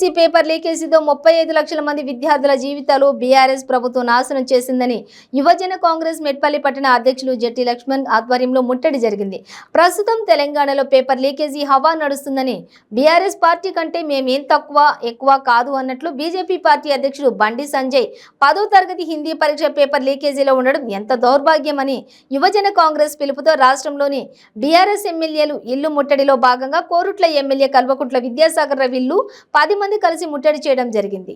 DSC paper లీకేజీతో ముప్పై ఐదు లక్షల మంది విద్యార్థుల జీవితాలు బీఆర్ఎస్ ప్రభుత్వం నాశనం చేసిందని యువజన కాంగ్రెస్ మెట్పల్లి పట్టణ అధ్యక్షులు జట్టి లక్ష్మణ్ ఆధ్వర్యంలో ముట్టడి జరిగింది. ప్రస్తుతం తెలంగాణలో పేపర్ లీకేజీ హవా నడుస్తుందని బీఆర్ఎస్ పార్టీ కంటే మేమేం తక్కువ ఎక్కువ కాదు అన్నట్లు బీజేపీ పార్టీ అధ్యక్షుడు బండి సంజయ్ పదో తరగతి హిందీ పరీక్ష పేపర్ లీకేజీలో ఉండడం ఎంత దౌర్భాగ్యమని యువజన కాంగ్రెస్ పిలుపుతో రాష్ట్రంలోని బీఆర్ఎస్ ఎమ్మెల్యేలు ఇల్లు ముట్టడిలో భాగంగా కోరుట్ల ఎమ్మెల్యే కల్వకుంట్ల విద్యాసాగర్ రవిల్లు పది మంది మంది కలిసి ముట్టడి చేయడం జరిగింది.